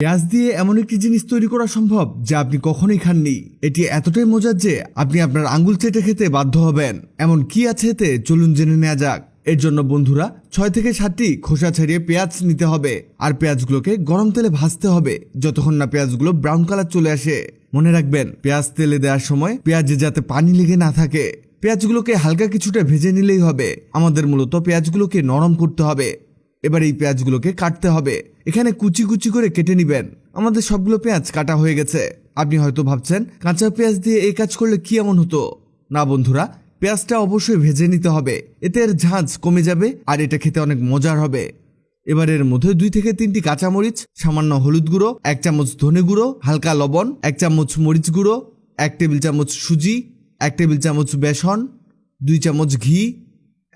পেঁয়াজ দিয়ে এমন একটি জিনিস তৈরি করা সম্ভব যা আপনি কখনোই খাননি। এটি এতটাই মজার যে আপনি আপনার আঙ্গুল চেটে খেতে বাধ্য হবেন। এমন কি আছে এতে? চলুন জেনে নেওয়া যাক। এর জন্য বন্ধুরা, ছয় থেকে সাতটি খোসা ছাড়িয়ে পেঁয়াজ নিতে হবে। আর পেঁয়াজগুলোকে গরম তেলে ভাজতে হবে, যতক্ষণ না পেঁয়াজগুলো ব্রাউন কালার চলে আসে। মনে রাখবেন, পেঁয়াজ তেলে দেওয়ার সময় পেঁয়াজে যাতে পানি লেগে না থাকে। পেঁয়াজগুলোকে হালকা কিছুটা ভেজে নিলেই হবে। আমাদের মূলত পেঁয়াজগুলোকে নরম করতে হবে। এবার এই পেঁয়াজগুলোকে কাটতে হবে। এখানে কুচি কুচি করে কেটে নিবেন। আমাদের সবগুলো পেঁয়াজ কাটা হয়ে গেছে। আপনি হয়তো ভাবছেন, কাঁচা পেঁয়াজ দিয়ে এই কাজ করলে কি এমন হতো? না বন্ধুরা, পেঁয়াজটা অবশ্যই ভেজে নিতে হবে। এতে এর ঝাঁঝ কমে যাবে আর এটা খেতে অনেক মজার হবে। এবার এর মধ্যে দুই থেকে তিনটি কাঁচামরিচ, সামান্য হলুদ গুঁড়ো, এক চামচ ধনে গুঁড়ো, হালকা লবণ, এক চামচ মরিচ গুঁড়ো, এক টেবিল চামচ সুজি, এক টেবিল চামচ বেসন, দুই চামচ ঘি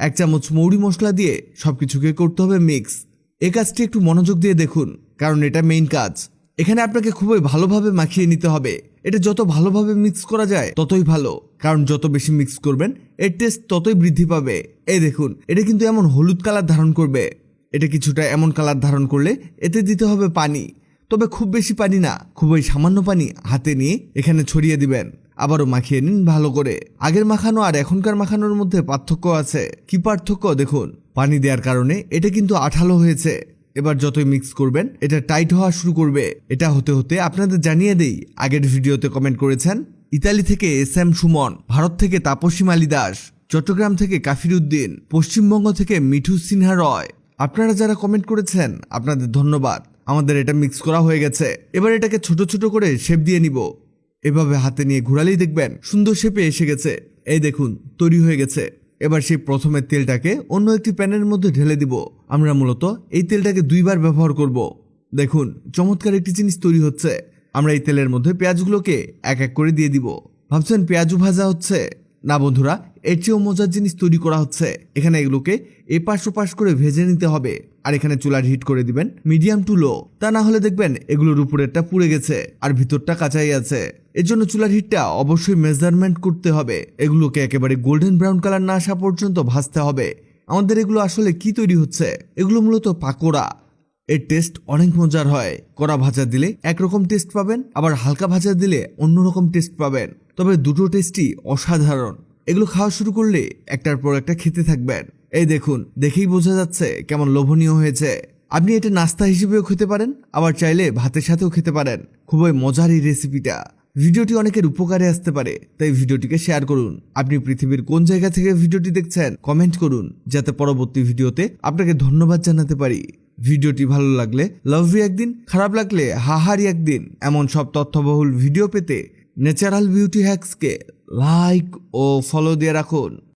এক চামচ মৌরি মশলা দিয়ে সব কিছুকে করতে হবে মিক্স এই কাজটি একটু মনোযোগ দিয়ে দেখুন, কারণ এটা মেইন কাজ। এখানে আপনাকে খুবই ভালোভাবে মাখিয়ে নিতে হবে। এটা যত ভালোভাবে মিক্স করা যায়, ততই ভালো। কারণ যত বেশি মিক্স করবেন, এর টেস্ট ততই বৃদ্ধি পাবে। এই দেখুন, এটা কিন্তু এমন হলুদ কালার ধারণ করবে। এটা কিছুটা এমন কালার ধারণ করলে এতে দিতে হবে পানি। তবে খুব বেশি পানি না, খুবই সামান্য পানি হাতে নিয়ে এখানে ছড়িয়ে দিবেন। আবারও মাখিয়ে নিন ভালো করে। আগের মাখানো আর এখনকার মাখানোর মধ্যে পার্থক্য আছে। কি পার্থক্য? দেখুন। পানি দেওয়ার কারণে এটা কিন্তু আঠালো হয়েছে। এবার যতই মিক্স করবেন, এটা টাইট হওয়া শুরু করবে। এটা হতে হতে আপনাদের জানিয়ে দেই, আগের ভিডিওতে কমেন্ট করেছেন, ইতালি থেকে এস এম সুমন, ভারত থেকে তাপসী মালি দাস, চট্টগ্রাম থেকে কাফির উদ্দিন, পশ্চিমবঙ্গ থেকে মিঠু সিনহা রয়। আপনারা যারা কমেন্ট করেছেন, আপনাদের ধন্যবাদ। আমাদের এটা মিক্স করা হয়ে গেছে। এবার এটাকে ছোট ছোট করে শেপ দিয়ে নিব। এভাবে হাতে নিয়ে ঘুরালেই দেখবেন সুন্দর শেপে এসে গেছে। এই দেখুন, তৈরি হয়ে গেছে। এবার সেই প্রথমে তেলটাকে অন্য একটি প্যানের মধ্যে ঢেলে দিব। আমরা মূলত এই তেলটাকে দুইবার ব্যবহার করব। দেখুন, চমৎকার একটি জিনিস তৈরি হচ্ছে। আমরা এই তেলের মধ্যে পেঁয়াজগুলোকে এক এক করে দিয়ে দিব। ভাবছেন পেঁয়াজু ভাজা হচ্ছে? না বন্ধুরা, এর চেয়েও মজার জিনিস তৈরি করা হচ্ছে। এখানে এগুলোকে এপাশ ওপাশ করে ভেজে নিতে হবে। আর এখানে চুলার হিট করে দিবেন মিডিয়াম টু লো। তা না হলে দেখবেন এগুলোর উপরেরটা পুড়ে গেছে আর ভিতরটা কাঁচাই আছে। এর জন্য চুলার হিটটা অবশ্যই মেজারমেন্ট করতে হবে। এগুলোকে একেবারে গোল্ডেন ব্রাউন কালার না আসা পর্যন্ত ভাজতে হবে। আমাদের এগুলো আসলে কি তৈরি হচ্ছে? এগুলো মূলত পাকোড়া। এর টেস্ট অনেক মজার হয়। কড়া ভাজা দিলে একরকম টেস্ট পাবেন, আবার হালকা ভাজা দিলে অন্যরকম টেস্ট পাবেন। তবে দুটো টেস্টই অসাধারণ। এগুলো খাওয়া শুরু করলে একটার পর একটা খেতে থাকবেন। এই দেখুন, দেখেই বোঝা যাচ্ছে কেমন লোভনীয় হয়েছে। আপনি এটা নাস্তা হিসেবেও খেতে পারেন, আবার চাইলে ভাতের সাথেও খেতে পারেন। খুবই মজার এই রেসিপিটা ভিডিওটি অনেকের উপকারে আসতে পারে, তাই ভিডিওটিকে শেয়ার করুন। আপনি পৃথিবীর কোন জায়গা থেকে ভিডিওটি দেখছেন কমেন্ট করুন, যাতে পরবর্তী ভিডিওতে আপনাকে ধন্যবাদ জানাতে পারি। ভিডিওটি ভালো লাগলে লাভ একদিন, খারাপ লাগলে হাহারি একদিন। এমন সব তথ্যবহুল ভিডিও পেতে ন্যাচারাল বিউটি হ্যাক্সকে লাইক ও ফলো দিয়ে রাখুন।